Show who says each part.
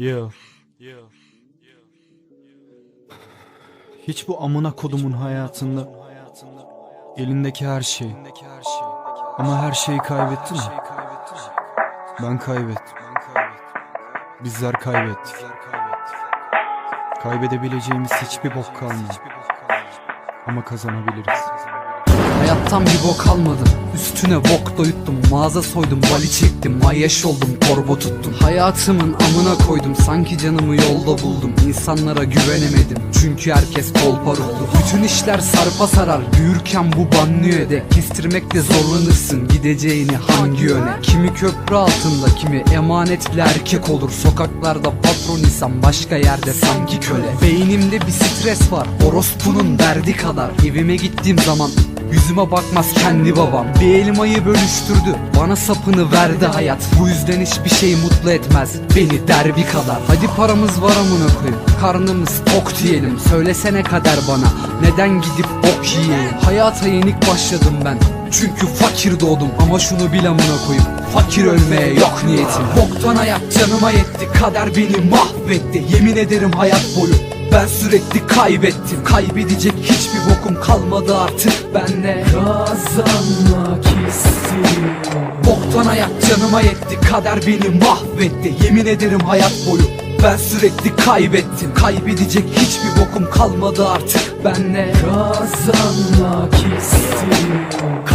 Speaker 1: Yeah. Hiç bu amına kodumun hayatında elindeki her şey ama her şeyi kaybetti mi? Ben kaybettim. Bizler kaybettik. Kaybedebileceğimiz hiçbir bok kalmadı. Ama kazanabiliriz.
Speaker 2: Hayattan bir bok almadım Üstüne bok da yuttum Mağaza soydum bali çektim Ayyaş oldum torba tuttum Hayatımın amına koydum. Sanki canımı yolda buldum. İnsanlara güvenemedim. Çünkü herkes kolparuklu Bütün işler sarpa sarar. Büyürken bu banliyöde de Kestirmekle zorlanırsın. Gideceğini hangi yöne Kimi köprü altında Kimi emanetli erkek olur. Sokaklarda patron insan Başka yerde sanki köle. Beynimde bir stres var. Orospunun derdi kadar. Evime gittiğim zaman Yüzüme bakmaz kendi babam. Bir elmayı bölüştürdü Bana sapını verdi hayat. Bu yüzden hiçbir şey mutlu etmez Beni derbi kadar. Hadi paramız var amına koyayım Karnımız tok diyelim. Söylesene kader bana Neden gidip bok yiyelim Hayata yenik başladım ben çünkü fakir doğdum. Ama şunu bil amına koyayım Fakir ölmeye yok niyetim. Boktan hayat canıma yetti Kader beni mahvetti. Yemin ederim hayat boyu ben sürekli kaybettim. Kaybedecek hiçbir bokum kalmadı artık benle Kazanmak istiyorum. Boktan hayat canıma yetti. Kader beni mahvetti. Yemin ederim hayat boyu ben sürekli kaybettim. Kaybedecek hiçbir bokum kalmadı artık benle Kazanmak istiyorum